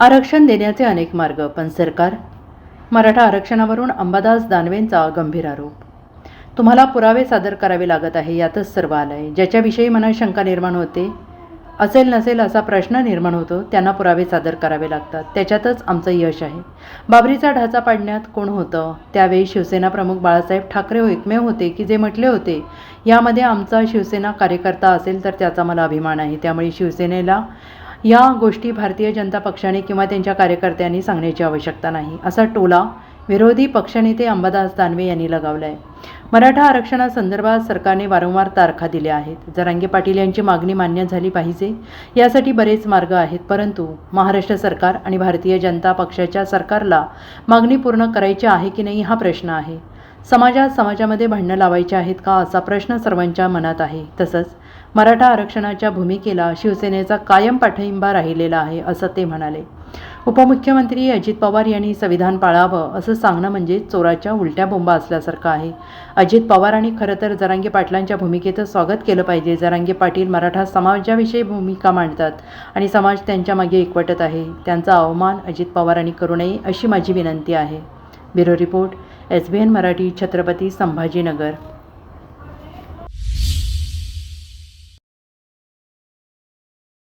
आरक्षण देण्याचे अनेक मार्ग पण सरकार? मराठा आरक्षणावरून अंबादास दानवेंचा गंभीर आरोप. तुम्हाला पुरावे सादर करावे लागत आहे यातच सर्व आलं आहे ज्याच्याविषयी मनात शंका निर्माण होते असेल नसेल असा प्रश्न निर्माण होतो त्यांना पुरावे सादर करावे लागतात. त्याच्यातच आमचं यश आहे. बाबरीचा ढाचा पाडण्यात कोण होतं? त्यावेळी शिवसेना प्रमुख बाळासाहेब ठाकरे हो एकमेव होते की जे म्हटले होते यामध्ये आमचा शिवसेना कार्यकर्ता असेल तर त्याचा मला अभिमान आहे. त्यामुळे शिवसेनेला या गोष्टी भारतीय जनता पक्षाने किंवा त्यांच्या कार्यकर्त्यांनी सांगण्याची आवश्यकता नाही असा टोला विरोधी पक्षनेते अंबादास दानवे यांनी लगावला आहे मराठा आरक्षणासंदर्भात सरकारने वारंवार तारखा दिल्या आहेत. जरांगे पाटील यांची मागणी मान्य झाली पाहिजे यासाठी बरेच मार्ग आहेत परंतु महाराष्ट्र सरकार आणि भारतीय जनता पक्षाच्या सरकारला मागणी पूर्ण करायची आहे की नाही हा प्रश्न आहे. समाजात समाजामध्ये भांडणं लावायची आहेत का असा प्रश्न सर्वांच्या मनात आहे. तसंच मराठा आरक्षणाच्या भूमिकेला शिवसेनेचा कायम पाठिंबा राहिलेला आहे असं ते म्हणाले. उपमुख्यमंत्री अजित पवार यांनी संविधान पाळावं असं सांगणं म्हणजे चोराच्या उलट्या बोंबा असल्यासारखं आहे. अजित पवार आणि खरं तर जरांगे पाटलांच्या भूमिकेचं स्वागत केलं पाहिजे. जरांगे पाटील मराठा समाजाविषयी भूमिका मांडतात आणि समाज त्यांच्या मागे एकवटत आहे. त्यांचा अवमान अजित पवारांनी करू नये अशी माझी विनंती आहे. Bureau report S B N Marathi Chhatrapati Sambhajinagar.